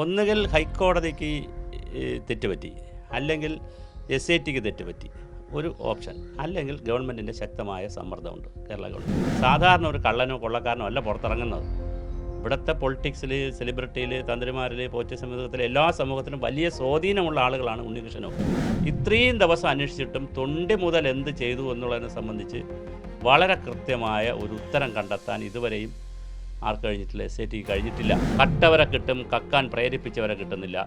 ഒന്നുകിൽ ഹൈക്കോടതിക്ക് തെറ്റ് തെറ്റുപറ്റി അല്ലെങ്കിൽ എസ് ഐ ടിക്ക് തെറ്റുപറ്റി ഒരു ഓപ്ഷൻ. അല്ലെങ്കിൽ ഗവൺമെന്റിന്റെ ശക്തമായ സമ്മർദ്ദമുണ്ട് കേരള ഗവൺമെന്റ് സാധാരണ ഒരു കള്ളനോ കൊള്ളക്കാരനോ അല്ല പുറത്തിറങ്ങുന്നത്. ഇവിടുത്തെ പൊളിറ്റിക്സിൽ സെലിബ്രിറ്റിയിൽ തന്ത്രിമാരിൽ പോറ്റി സമൂഹത്തിൽ എല്ലാ സമൂഹത്തിലും വലിയ സ്വാധീനമുള്ള ആളുകളാണ് ഉണ്ണികൃഷ്ണനും ഇത്രയും ദിവസം അന്വേഷിച്ചിട്ടും തൊണ്ടി മുതൽ എന്ത് ചെയ്തു എന്നുള്ളതിനെ സംബന്ധിച്ച് വളരെ കൃത്യമായ ഒരു ഉത്തരം കണ്ടെത്താൻ ഇതുവരെയും ആർക്ക് കഴിഞ്ഞിട്ടില്ല എസ് ഐ ടി കഴിഞ്ഞിട്ടില്ല. കട്ടവരെ കിട്ടും കക്കാൻ പ്രേരിപ്പിച്ചവരെ കിട്ടുന്നില്ല.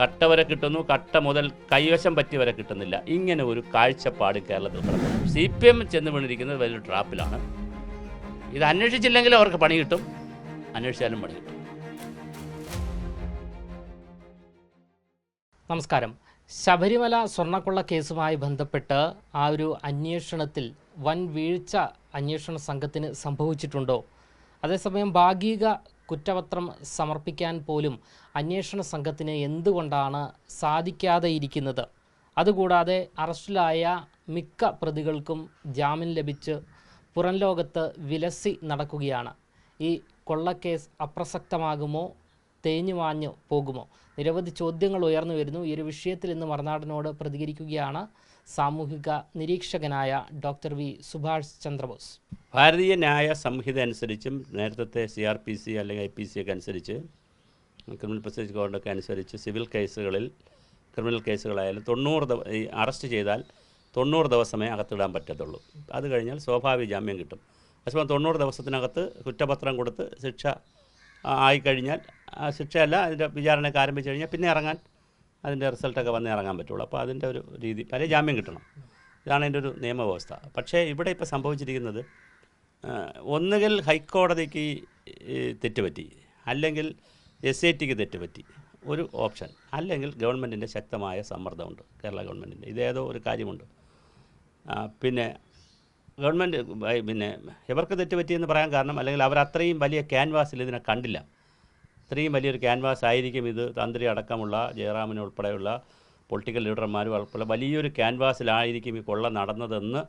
കട്ടവരെ കിട്ടുന്നു കട്ട മുതൽ കൈവശം പറ്റിയവരെ കിട്ടുന്നില്ല. ഇങ്ങനെ ഒരു കാഴ്ചപ്പാട് കേരളത്തിൽ കിടക്കുന്നു സി പി എം ചെന്ന് വീണിരിക്കുന്നത് വലിയൊരു ട്രാപ്പിലാണ്. ഇത് അന്വേഷിച്ചില്ലെങ്കിൽ അവർക്ക് പണി കിട്ടും. അന്വേഷിച്ചാലും പണി കിട്ടും. നമസ്കാരം. ശബരിമല സ്വർണക്കൊള്ള കേസുമായി ബന്ധപ്പെട്ട് ആ ഒരു അന്വേഷണത്തിൽ വൻ വീഴ്ച അന്വേഷണ സംഘത്തിന് സംഭവിച്ചിട്ടുണ്ടോ? അതേസമയം ഭാഗിക കുറ്റപത്രം സമർപ്പിക്കാൻ പോലും അന്വേഷണ സംഘത്തിന് എന്തുകൊണ്ടാണ് സാധിക്കാതെ ഇരിക്കുന്നത് അതുകൂടാതെ അറസ്റ്റിലായ മിക്ക പ്രതികൾക്കും ജാമ്യം ലഭിച്ച് പുറം ലോകത്ത് വിലസി നടക്കുകയാണ്. ഈ കൊള്ളക്കേസ് അപ്രസക്തമാകുമോ? തേഞ്ഞു മാഞ്ഞു പോകുമോ? നിരവധി ചോദ്യങ്ങൾ ഉയർന്നു വരുന്നു. ഈ ഒരു വിഷയത്തിൽ ഇന്ന് മറുനാടിനോട് പ്രതികരിക്കുകയാണ് സാമൂഹിക നിരീക്ഷകനായ ഡോക്ടർ വി സുഭാഷ് ചന്ദ്രബോസ്. ഭാരതീയ ന്യായ സംഹിത അനുസരിച്ചും നേരത്തെ സി ആർ പി സി അല്ലെങ്കിൽ ഐ പി സി ഒക്കെ അനുസരിച്ച് ക്രിമിനൽ പ്രൊസീജിയർ കോഡൊക്കെ അനുസരിച്ച് സിവിൽ കേസുകളിൽ ക്രിമിനൽ കേസുകളായാലും തൊണ്ണൂറ് ദിവസം അറസ്റ്റ് ചെയ്താൽ തൊണ്ണൂറ് ദിവസമേ അകത്തിടാൻ പറ്റത്തുള്ളൂ. അത് കഴിഞ്ഞാൽ സ്വാഭാവിക ജാമ്യം കിട്ടും. പക്ഷേ തൊണ്ണൂറ് ദിവസത്തിനകത്ത് കുറ്റപത്രം കൊടുത്ത് ശിക്ഷ ആയിക്കഴിഞ്ഞാൽ ശിക്ഷയല്ല അതിന്റെ വിചാരണയൊക്കെ ആരംഭിച്ചു കഴിഞ്ഞാൽ പിന്നെ ഇറങ്ങാൻ അതിന്റെ റിസൾട്ടൊക്കെ വന്ന് ഇറങ്ങാൻ പറ്റുള്ളൂ. അപ്പോൾ അതിന്റെ ഒരു രീതി പല ജാമ്യം കിട്ടണം. ഇതാണ് അതിന്റെ ഒരു നിയമവ്യവസ്ഥ. പക്ഷേ ഇവിടെ ഇപ്പോൾ സംഭവിച്ചിരിക്കുന്നത് ഒന്നുകിൽ ഹൈക്കോടതിക്ക് തെറ്റുപറ്റി അല്ലെങ്കിൽ എസ് ഐ ടിക്ക് തെറ്റുപറ്റി ഒരു ഓപ്ഷൻ അല്ലെങ്കിൽ ഗവൺമെന്റിന്റെ ശക്തമായ സമ്മർദ്ദമുണ്ട് കേരള ഗവൺമെന്റിന്റെ ഇതേതോ ഒരു കാര്യമുണ്ട്. പിന്നെ ഗവൺമെന്റ് പിന്നെ ഇവർക്ക് തെറ്റുപറ്റിയെന്ന് പറയാൻ കാരണം അല്ലെങ്കിൽ അവർ അത്രയും വലിയ ക്യാൻവാസിൽ ഇതിനെ കണ്ടില്ല. ഇത്രയും വലിയൊരു ക്യാൻവാസ് ആയിരിക്കും ഇത്. തന്ത്രി അടക്കമുള്ള ജയറാമിനെ ഉൾപ്പെടെയുള്ള പൊളിറ്റിക്കൽ ലീഡർമാരും ഉൾപ്പെടെ വലിയൊരു ക്യാൻവാസിലായിരിക്കും ഈ കൊള്ള നടന്നതെന്ന്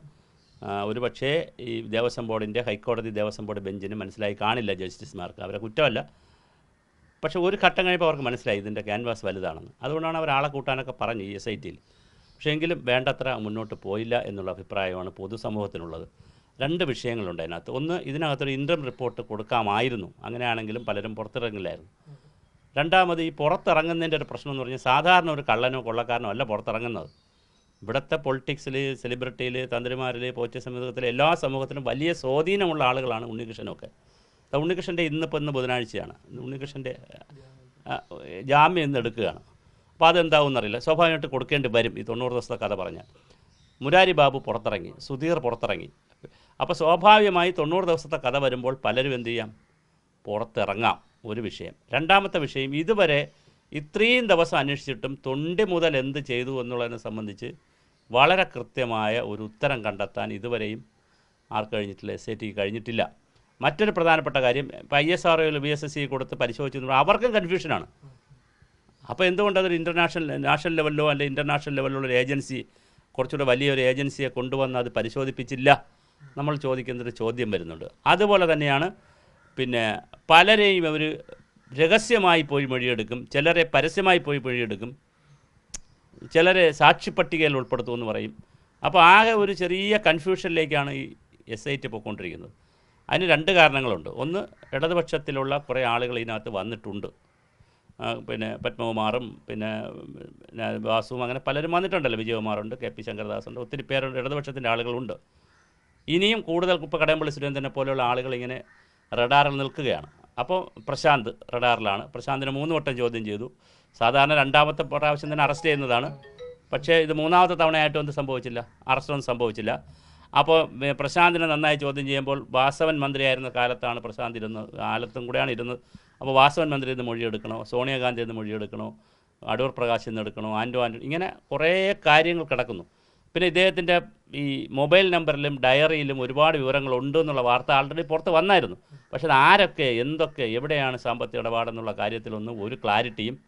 ഒരുപക്ഷേ ഈ ദേവസ്വം ബോർഡിന്റെ ഹൈക്കോടതി ദേവസ്വം ബോർഡ് ബെഞ്ചിന് മനസ്സിലായി കാണില്ല ജസ്റ്റിസുമാർക്ക്. അവരെ കുറ്റമല്ല. പക്ഷെ ഒരു ഘട്ടം കഴിയുമ്പോൾ അവർക്ക് മനസ്സിലായി ഇതിന്റെ ക്യാൻവാസ് വലുതാണെന്ന്. അതുകൊണ്ടാണ് അവർ ആളെ കൂട്ടാനൊക്കെ പറഞ്ഞു ഈ എസ് ഐ ടിയിൽ പക്ഷേ എങ്കിലും വേണ്ടത്ര മുന്നോട്ട് പോയില്ല എന്നുള്ള അഭിപ്രായമാണ് പൊതുസമൂഹത്തിനുള്ളത്. രണ്ട് വിഷയങ്ങളുണ്ട് അതിനകത്ത്. ഒന്ന് ഇതിനകത്തൊരു ഇൻട്രം റിപ്പോർട്ട് കൊടുക്കാമായിരുന്നു. അങ്ങനെയാണെങ്കിലും പലരും പുറത്തിറങ്ങില്ലായിരുന്നു. രണ്ടാമത് ഈ പുറത്തിറങ്ങുന്നതിന്റെ ഒരു പ്രശ്നം എന്ന് പറഞ്ഞാൽ സാധാരണ ഒരു കള്ളനോ കൊള്ളക്കാരനോ അല്ല പുറത്തിറങ്ങുന്നത്. ഇവിടുത്തെ പൊളിറ്റിക്സിൽ സെലിബ്രിറ്റിയിൽ തന്ത്രിമാരിൽ പോച്ച സമൂഹത്തിൽ എല്ലാ സമൂഹത്തിലും വലിയ സ്വാധീനമുള്ള ആളുകളാണ് ഉണ്ണികൃഷ്ണനൊക്കെ. ഉണ്ണികൃഷ്ണന്റെ ഇന്നിപ്പോൾ ഇന്ന് ബുധനാഴ്ചയാണ്. ഉണ്ണികൃഷ്ണന്റെ ജാമ്യം ഇന്ന് എടുക്കുകയാണ്. അപ്പോൾ അതെന്താവും എന്നറിയില്ല. സ്വാഭാവികമായിട്ട് കൊടുക്കേണ്ടി വരും ഈ തൊണ്ണൂറ് ദിവസത്തെ കഥ പറഞ്ഞാൽ. മുരാരി ബാബു പുറത്തിറങ്ങി സുധീർ പുറത്തിറങ്ങി. അപ്പോൾ സ്വാഭാവികമായി തൊണ്ണൂറ് ദിവസത്തെ കഥ വരുമ്പോൾ പലരും എന്തു ചെയ്യാം? പുറത്തിറങ്ങാം. ഒരു വിഷയം. രണ്ടാമത്തെ വിഷയം ഇതുവരെ ഇത്രയും ദിവസം അന്വേഷിച്ചിട്ടും തൊണ്ടി മുതൽ എന്ത് ചെയ്തു എന്നുള്ളതിനെ സംബന്ധിച്ച് വളരെ കൃത്യമായ ഒരു ഉത്തരം കണ്ടെത്താൻ ഇതുവരെയും ആർക്ക് കഴിഞ്ഞിട്ടില്ല എസ് ഐ ടി കഴിഞ്ഞിട്ടില്ല. മറ്റൊരു പ്രധാനപ്പെട്ട കാര്യം ഇപ്പോൾ ഐ എസ് ആർ ഒയിൽ ബി എസ് എസ് സി കൊടുത്ത് പരിശോധിച്ചു അവർക്കും കൺഫ്യൂഷനാണ് അപ്പോൾ എന്തുകൊണ്ട് അതൊരു ഇന്റർനാഷണൽ നാഷണൽ ലെവലിലോ അല്ലെങ്കിൽ ഇന്റർനാഷണൽ ലെവലിലുള്ള ഒരു ഏജൻസി കുറച്ചുകൂടെ വലിയൊരു ഏജൻസിയെ കൊണ്ടുവന്ന് അത് പരിശോധിപ്പിച്ചില്ല? നമ്മൾ ചോദിക്കുന്നൊരു ചോദ്യം വരുന്നുണ്ട്. അതുപോലെ തന്നെയാണ് പിന്നെ പലരെയും അവർ രഹസ്യമായി പോയി മൊഴിയെടുക്കും ചിലരെ പരസ്യമായി പോയി മൊഴിയെടുക്കും ചിലരെ സാക്ഷിപ്പട്ടികയിൽ ഉൾപ്പെടുത്തുമെന്ന് പറയും. അപ്പോൾ ആകെ ഒരു ചെറിയ കൺഫ്യൂഷനിലേക്കാണ് ഈ എസ് ഐ ടി പോയിക്കൊണ്ടിരിക്കുന്നത്. അതിന് രണ്ട് കാരണങ്ങളുണ്ട്. ഒന്ന് ഇടതുപക്ഷത്തിലുള്ള കുറേ ആളുകൾ ഇതിനകത്ത് വന്നിട്ടുണ്ട്. പിന്നെ പത്മകുമാറും പിന്നെ വാസുവും അങ്ങനെ പലരും വന്നിട്ടുണ്ടല്ലോ. വിജയകുമാറുണ്ട് കെ പി ശങ്കരദാസുണ്ട് ഒത്തിരി പേരുണ്ട് ഇടതുപക്ഷത്തിന്റെ ആളുകളുണ്ട്. ഇനിയും കൂടുതൽ ഇപ്പോൾ കടയമ്പള്ളി സുരേന്ദ്രനെ പോലെയുള്ള ആളുകൾ ഇങ്ങനെ റഡാറിൽ നിൽക്കുകയാണ്. അപ്പോൾ പ്രശാന്ത് റഡാറിലാണ്. പ്രശാന്തിനെ മൂന്ന് വട്ടം ചോദ്യം ചെയ്തു. സാധാരണ രണ്ടാമത്തെ പ്രാവശ്യം തന്നെ അറസ്റ്റ് ചെയ്യുന്നതാണ്. പക്ഷേ ഇത് മൂന്നാമത്തെ തവണയായിട്ടും ഒന്നും സംഭവിച്ചില്ല. അറസ്റ്റൊന്നും സംഭവിച്ചില്ല. അപ്പോൾ പ്രശാന്തിനെ നന്നായി ചോദ്യം ചെയ്യുമ്പോൾ വാസവൻ മന്ത്രിയായിരുന്ന കാലത്താണ് പ്രശാന്ത് ഇരുന്ന് കാലത്തും കൂടെയാണ് ഇരുന്ന് അപ്പോൾ വാസവൻ മന്ത്രി ഇന്ന് മൊഴിയെടുക്കണോ? സോണിയാഗാന്ധി ഇന്ന് മൊഴിയെടുക്കണോ? അടൂർ പ്രകാശ് ഇന്ന് എടുക്കണോ? ആൻഡോ ആൻഡോ ഇങ്ങനെ കുറേ കാര്യങ്ങൾ കിടക്കുന്നു. പിന്നെ ഇദ്ദേഹത്തിന്റെ ഈ മൊബൈൽ നമ്പറിലും ഡയറിയിലും ഒരുപാട് വിവരങ്ങളുണ്ട് എന്നുള്ള വാർത്ത ആൾറെഡി പുറത്ത് വന്നായിരുന്നു. പക്ഷെ അത് ആരൊക്കെ എന്തൊക്കെ എവിടെയാണ് സാമ്പത്തിക ഇടപാടെന്നുള്ള കാര്യത്തിലൊന്നും ഒരു ക്ലാരിറ്റിയും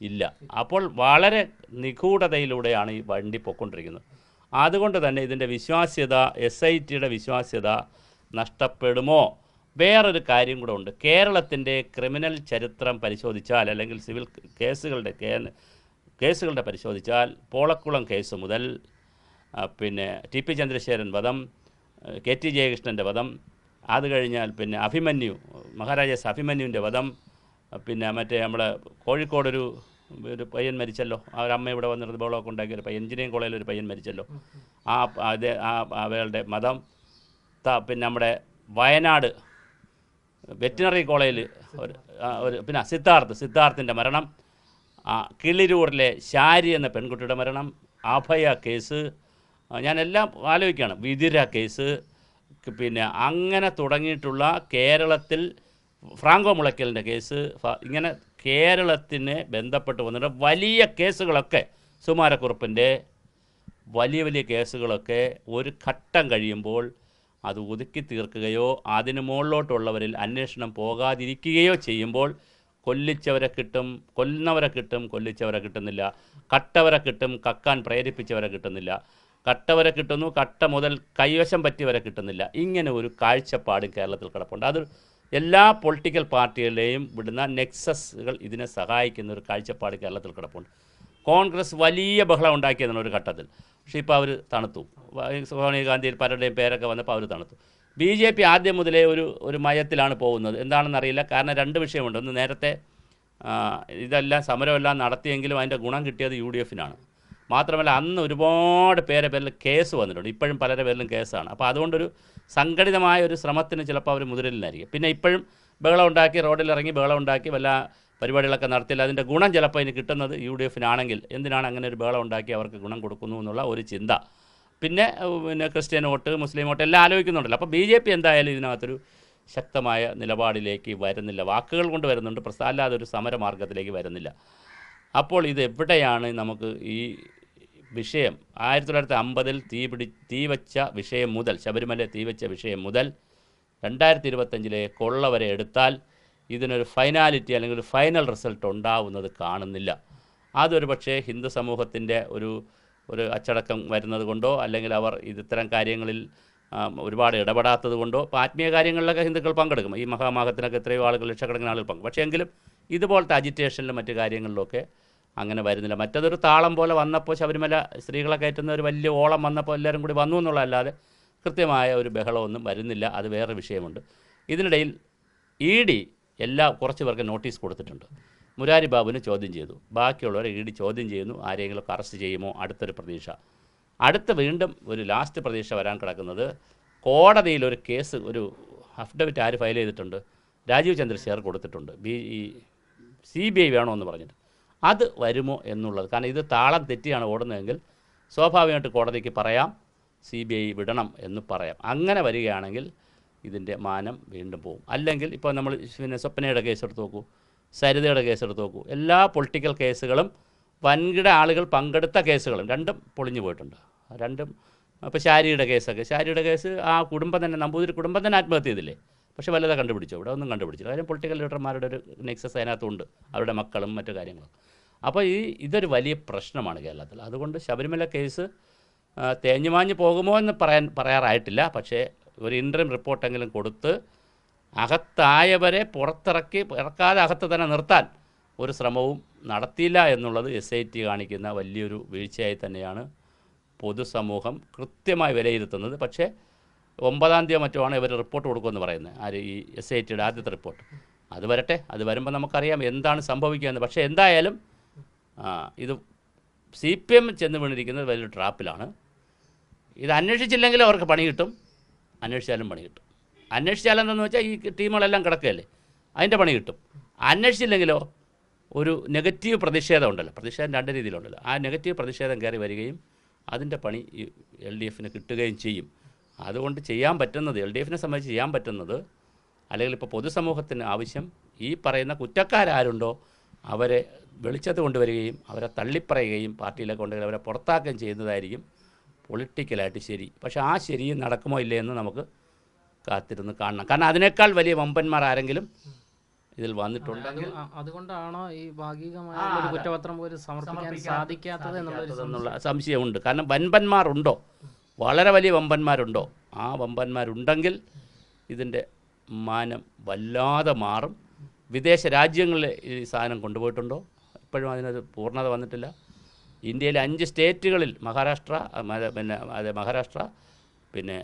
ഇല്ല. അപ്പോൾ വളരെ നിഗൂഢതയിലൂടെയാണ് ഈ വണ്ടി പൊക്കൊണ്ടിരിക്കുന്നത് അതുകൊണ്ട് തന്നെ ഇതിന്റെ വിശ്വാസ്യത എസ് ഐ ടിയുടെ വിശ്വാസ്യത നഷ്ടപ്പെടുമോ? വേറൊരു കാര്യം കൂടെ ഉണ്ട്. കേരളത്തിന്റെ ക്രിമിനൽ ചരിത്രം പരിശോധിച്ചാൽ അല്ലെങ്കിൽ സിവിൽ കേസുകളുടെ കേസുകളുടെ പരിശോധിച്ചാൽ പോളക്കുളം കേസ് മുതൽ പിന്നെ ടി പി ചന്ദ്രശേഖരൻ വധം കെ ടി ജയകൃഷ്ണന്റെ വധം അത് കഴിഞ്ഞാൽ പിന്നെ അഭിമന്യു മഹാരാജാസ് അഭിമന്യുവിന്റെ വധം പിന്നെ മറ്റേ നമ്മളെ കോഴിക്കോടൊരു ഒരു പയ്യൻ മരിച്ചല്ലോ ആ ഒരു അമ്മ ഇവിടെ വന്നിരുന്ന് ബോളൊക്കെ ഉണ്ടാക്കിയ ഒരു പയ്യൻ എഞ്ചിനീയറിംഗ് കോളേജിൽ ഒരു പയ്യൻ മരിച്ചല്ലോ. ആ അതേ ആ അവളുടെ മതം ത- പിന്നെ നമ്മുടെ വയനാട് വെറ്റിനറി കോളേജിൽ ഒരു ഒരു പിന്നെ സിദ്ധാർത്ഥ് സിദ്ധാർത്ഥിന്റെ മരണം കിളിരൂറിലെ ശാരി എന്ന പെൺകുട്ടിയുടെ മരണം അഭയ കേസ് ഞാനെല്ലാം ആലോചിക്കുകയാണ്. വിതിര കേസ് പിന്നെ അങ്ങനെ തുടങ്ങിയിട്ടുള്ള കേരളത്തിൽ ഫ്രാങ്കോ മുളയ്ക്കലിന്റെ കേസ് ഇങ്ങനെ കേരളത്തിന് ബന്ധപ്പെട്ട് വന്നിട്ട് വലിയ കേസുകളൊക്കെ സുമാരക്കുറുപ്പിന്റെ വലിയ വലിയ കേസുകളൊക്കെ ഒരു ഘട്ടം കഴിയുമ്പോൾ അത് ഒതുക്കി തീർക്കുകയോ അതിന് മുകളിലോട്ടുള്ളവരിൽ അന്വേഷണം പോകാതിരിക്കുകയോ ചെയ്യുമ്പോൾ കൊല്ലിച്ചവരെ കിട്ടും കൊല്ലുന്നവരെ കിട്ടും കൊല്ലിച്ചവരെ കിട്ടുന്നില്ല. കട്ടവരെ കിട്ടും കക്കാൻ പ്രേരിപ്പിച്ചവരെ കിട്ടുന്നില്ല. കട്ടവരെ കിട്ടുന്നു കട്ട മുതൽ കൈവശം പറ്റി വരെ കിട്ടുന്നില്ല. ഇങ്ങനെ ഒരു കാഴ്ചപ്പാട് കേരളത്തിൽ കിടപ്പുണ്ട്. അത് എല്ലാ പൊളിറ്റിക്കൽ പാർട്ടികളെയും വിടുന്ന നെക്സസുകൾ ഇതിനെ സഹായിക്കുന്ന ഒരു കാഴ്ചപ്പാട് കേരളത്തിൽ കിടപ്പുണ്ട്. കോൺഗ്രസ് വലിയ ബഹളം ഉണ്ടാക്കിയതാണ് ഒരു ഘട്ടത്തിൽ. പക്ഷേ ഇപ്പോൾ അവർ തണുത്തു. സോണിയാഗാന്ധിയിൽ പലരുടെയും പേരൊക്കെ വന്നപ്പോൾ അവർ തണുത്തു. ബി ജെ പി ആദ്യം മുതലേ ഒരു ഒരു മയത്തിലാണ് പോകുന്നത്. എന്താണെന്ന് അറിയില്ല. കാരണം രണ്ട് വിഷയമുണ്ട്. ഒന്ന് നേരത്തെ ഇതെല്ലാം സമരമെല്ലാം നടത്തിയെങ്കിലും അതിന്റെ ഗുണം കിട്ടിയത് യു ഡി എഫിനാണ്. മാത്രമല്ല അന്ന് ഒരുപാട് പേരെ പേരിൽ കേസ് വന്നിട്ടുണ്ട്. ഇപ്പോഴും പലരുടെ പേരിലും കേസാണ്. അപ്പോൾ അതുകൊണ്ടൊരു സംഘടിതമായ ഒരു ശ്രമത്തിന് ചിലപ്പോൾ അവർ മുതിരലിലായിരിക്കും പിന്നെ ഇപ്പോഴും ബഹളം ഉണ്ടാക്കി റോഡിൽ ഇറങ്ങി ബഹളം ഉണ്ടാക്കി വല്ല പരിപാടികളൊക്കെ നടത്തില്ല അതിന്റെ ഗുണം ചിലപ്പോൾ അതിന് കിട്ടുന്നത് യു ഡി എഫിനാണെങ്കിൽ എന്തിനാണ് അങ്ങനെ ഒരു ബഹളം ഉണ്ടാക്കി അവർക്ക് ഗുണം കൊടുക്കുന്നു എന്നുള്ള ഒരു ചിന്ത. പിന്നെ പിന്നെ ക്രിസ്ത്യൻ വോട്ട് മുസ്ലിം വോട്ട് എല്ലാം ആലോചിക്കുന്നുണ്ടല്ലോ. അപ്പോൾ ബി ജെ പി എന്തായാലും ഇതിനകത്തൊരു ശക്തമായ നിലപാടിലേക്ക് വരുന്നില്ല. വാക്കുകൾ കൊണ്ട് വരുന്നുണ്ട് പ്രസാ അല്ലാതെ ഒരു സമരമാർഗത്തിലേക്ക് വരുന്നില്ല. അപ്പോൾ ഇത് എവിടെയാണ് നമുക്ക് ഈ വിഷയം? ആയിരത്തി തൊള്ളായിരത്തി അമ്പതിൽ തീ പിടി തീ വച്ച വിഷയം മുതൽ ശബരിമല തീ വച്ച വിഷയം മുതൽ രണ്ടായിരത്തി ഇരുപത്തഞ്ചിലെ കൊള്ള വരെ എടുത്താൽ ഇതിനൊരു ഫൈനാലിറ്റി അല്ലെങ്കിൽ ഒരു ഫൈനൽ റിസൾട്ട് ഉണ്ടാവുന്നത് കാണുന്നില്ല. അതൊരു പക്ഷേ ഹിന്ദു സമൂഹത്തിന്റെ ഒരു ഒരു അച്ചടക്കം വരുന്നത് കൊണ്ടോ അല്ലെങ്കിൽ അവർ ഇത് ഇത്തരം കാര്യങ്ങളിൽ ഒരുപാട് ഇടപെടാത്തത് കൊണ്ടോ ഇപ്പോൾ ആത്മീയ കാര്യങ്ങളിലൊക്കെ ഹിന്ദുക്കൾ പങ്കെടുക്കും. ഈ മഹാമാഹത്തിനൊക്കെ എത്രയോ ആളുകൾ ലക്ഷക്കണക്കിന് ആളുകൾ പങ്കെടുക്കും. പക്ഷേ എങ്കിലും ഇതുപോലത്തെ അജിറ്റേഷനിലും മറ്റു കാര്യങ്ങളിലൊക്കെ അങ്ങനെ വരുന്നില്ല. മറ്റതൊരു താളം പോലെ വന്നപ്പോൾ ശബരിമല സ്ത്രീകളെ കയറ്റുന്ന ഒരു വലിയ ഓളം വന്നപ്പോൾ എല്ലാവരും കൂടി വന്നു എന്നുള്ളതല്ലാതെ കൃത്യമായ ഒരു ബഹളമൊന്നും വരുന്നില്ല. അത് വേറെ വിഷയമുണ്ട്. ഇതിനിടയിൽ ഇ ഡി എല്ലാ കുറച്ച് പേർക്ക് നോട്ടീസ് കൊടുത്തിട്ടുണ്ട്. മുരാരി ബാബുവിനെ ചോദ്യം ചെയ്തു. ബാക്കിയുള്ളവരെ ഇ ഡി ചോദ്യം ചെയ്യുന്നു. ആരെങ്കിലുമൊക്കെ അറസ്റ്റ് ചെയ്യുമോ? അടുത്തൊരു പ്രതീക്ഷ. അടുത്ത വീണ്ടും ഒരു ലാസ്റ്റ് പ്രതീക്ഷ വരാൻ കിടക്കുന്നത് കോടതിയിൽ ഒരു കേസ് ഒരു അഫിഡവിറ്റ് ആര് ഫയൽ ചെയ്തിട്ടുണ്ട്? രാജീവ് ചന്ദ്രശേഖർ കൊടുത്തിട്ടുണ്ട്. ബി ഈ സി ബി ഐ വേണമെന്ന് പറഞ്ഞിട്ട്. അത് വരുമോ എന്നുള്ളത്. കാരണം ഇത് താളം തെറ്റിയാണ് ഓടുന്നതെങ്കിൽ സ്വാഭാവികമായിട്ട് കോടതിക്ക് പറയാം സി ബി ഐ വിടണം എന്ന് പറയാം. അങ്ങനെ വരികയാണെങ്കിൽ ഇതിന്റെ മാനം വീണ്ടും പോകും അല്ലെങ്കിൽ ഇപ്പോൾ നമ്മൾ പിന്നെ സ്വപ്നയുടെ കേസ് എടുത്ത് നോക്കൂ സരിതയുടെ കേസ് എടുത്ത് നോക്കൂ. എല്ലാ പൊളിറ്റിക്കൽ കേസുകളും വൻകിട ആളുകൾ പങ്കെടുത്ത കേസുകളും രണ്ടും പൊളിഞ്ഞു പോയിട്ടുണ്ട്. രണ്ടും ഇപ്പോൾ ശാരിയുടെ കേസൊക്കെ. ശാരിയുടെ കേസ് ആ കുടുംബം തന്നെ നമ്പൂതിരി കുടുംബം തന്നെ ആത്മഹത്യ ചെയ്തില്ലേ? പക്ഷേ വല്ലതെ കണ്ടുപിടിച്ചു. ഇവിടെ ഒന്നും കണ്ടുപിടിച്ചില്ല. കാര്യം പൊളിറ്റിക്കൽ ലീഡർമാരുടെ ഒരു നെക്സസ് അതിനകത്തുണ്ട്. അവരുടെ മക്കളും മറ്റു കാര്യങ്ങളും. അപ്പോൾ ഈ ഇതൊരു വലിയ പ്രശ്നമാണ് കേരളത്തിൽ. അതുകൊണ്ട് ശബരിമല കേസ് തേഞ്ഞുമാഞ്ഞു പോകുമോ എന്ന് പറയാൻ പറയാറായിട്ടില്ല. പക്ഷേ ഒരു ഇൻട്രീം റിപ്പോർട്ടെങ്കിലും കൊടുത്ത് അകത്തായവരെ പുറത്തിറക്കി ഇറക്കാതെ അകത്ത് തന്നെ നിർത്താൻ ഒരു ശ്രമവും നടത്തിയില്ല എന്നുള്ളത് എസ് ഐ ടി കാണിക്കുന്ന വലിയൊരു വീഴ്ചയായി തന്നെയാണ് പൊതുസമൂഹം കൃത്യമായി വിലയിരുത്തുന്നത്. പക്ഷേ ഒമ്പതാം തീയതി ആണ് ഇവർ റിപ്പോർട്ട് കൊടുക്കുമെന്ന് പറയുന്നത്. ആര് ഈ എസ് ഐ ടിയുടെ ആദ്യത്തെ റിപ്പോർട്ട് അത് വരട്ടെ. അത് വരുമ്പോൾ നമുക്കറിയാം എന്താണ് സംഭവിക്കുകയെന്ന്. പക്ഷേ എന്തായാലും ഇത് സി പി എം ചെന്ന് വീണിരിക്കുന്നത് വലിയൊരു ട്രാപ്പിലാണ്. ഇത് അന്വേഷിച്ചില്ലെങ്കിൽ അവർക്ക് പണി കിട്ടും. അന്വേഷിച്ചാലും പണി കിട്ടും. അന്വേഷിച്ചാൽ എന്താണെന്ന് വെച്ചാൽ ഈ ടീമുകളെല്ലാം കിടക്കുകയല്ലേ? അതിന്റെ പണി കിട്ടും. അന്വേഷിച്ചില്ലെങ്കിലോ ഒരു നെഗറ്റീവ് പ്രതിഷേധം ഉണ്ടല്ലോ. പ്രതിഷേധം രണ്ട് രീതിയിലുണ്ടല്ലോ. ആ നെഗറ്റീവ് പ്രതിഷേധം കയറി വരികയും അതിന്റെ പണി ഈ എൽ ഡി എഫിന് കിട്ടുകയും ചെയ്യും. അതുകൊണ്ട് ചെയ്യാൻ പറ്റുന്നത് എൽ ഡി എഫിനെ സംബന്ധിച്ച് ചെയ്യാൻ പറ്റുന്നത് അല്ലെങ്കിൽ ഇപ്പോൾ പൊതുസമൂഹത്തിന് ആവശ്യം ഈ പറയുന്ന കുറ്റക്കാരാരുണ്ടോ അവരെ വെളിച്ചത്ത് കൊണ്ടുവരികയും അവരെ തള്ളിപ്പറയുകയും പാർട്ടിയിലെ കൊണ്ടുവരിക അവരെ പുറത്താക്കുകയും ചെയ്യുന്നതായിരിക്കും പൊളിറ്റിക്കലായിട്ട് ശരി. പക്ഷെ ആ ശരി നടക്കുമോ ഇല്ലേ എന്ന് നമുക്ക് കാത്തിരുന്ന് കാണണം. കാരണം അതിനേക്കാൾ വലിയ വമ്പന്മാർ ആരെങ്കിലും ഇതിൽ വന്നിട്ടുണ്ടെങ്കിൽ അത് അതുകൊണ്ടാണോ ഈ ഭാഗികമായ കുറ്റപത്രം പോലും സമർപ്പിക്കാൻ സാധിക്കാത്തത് എന്നുള്ള സംശയമുണ്ട്. കാരണം വൻപന്മാരുണ്ടോ വളരെ വലിയ വമ്പന്മാരുണ്ടോ? ആ വമ്പന്മാരുണ്ടെങ്കിൽ ഇതിന്റെ മാനം വല്ലാതെ മാറും. വിദേശ രാജ്യങ്ങളിൽ ഈ സാധനം കൊണ്ടുപോയിട്ടുണ്ടോ? ഇപ്പോഴും അതിനൊരു പൂർണത വന്നിട്ടില്ല. ഇന്ത്യയിലെ അഞ്ച് സ്റ്റേറ്റുകളിൽ മഹാരാഷ്ട്ര പിന്നെ അതെ മഹാരാഷ്ട്ര പിന്നെ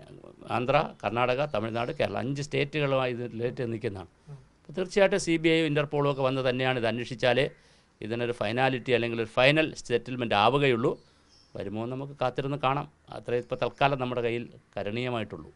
ആന്ധ്ര കർണാടക തമിഴ്നാട് കേരള അഞ്ച് സ്റ്റേറ്റുകളുമായി ഇതിലേറ്റ് നിൽക്കുന്നതാണ്. അപ്പോൾ തീർച്ചയായിട്ടും സി ബി ഐയും ഇന്റർപോളും ഒക്കെ വന്ന് തന്നെയാണ് ഇത് അന്വേഷിച്ചാലേ ഇതിനൊരു ഫൈനാലിറ്റി അല്ലെങ്കിൽ ഒരു ഫൈനൽ സെറ്റിൽമെന്റ് ആവുകയുള്ളൂ. വരുമോ നമുക്ക് കാത്തിരുന്ന് കാണാം. അത്രേ ഇപ്പോൾ തൽക്കാലം നമ്മുടെ കയ്യിൽ കരണീയമായിട്ടുള്ളൂ.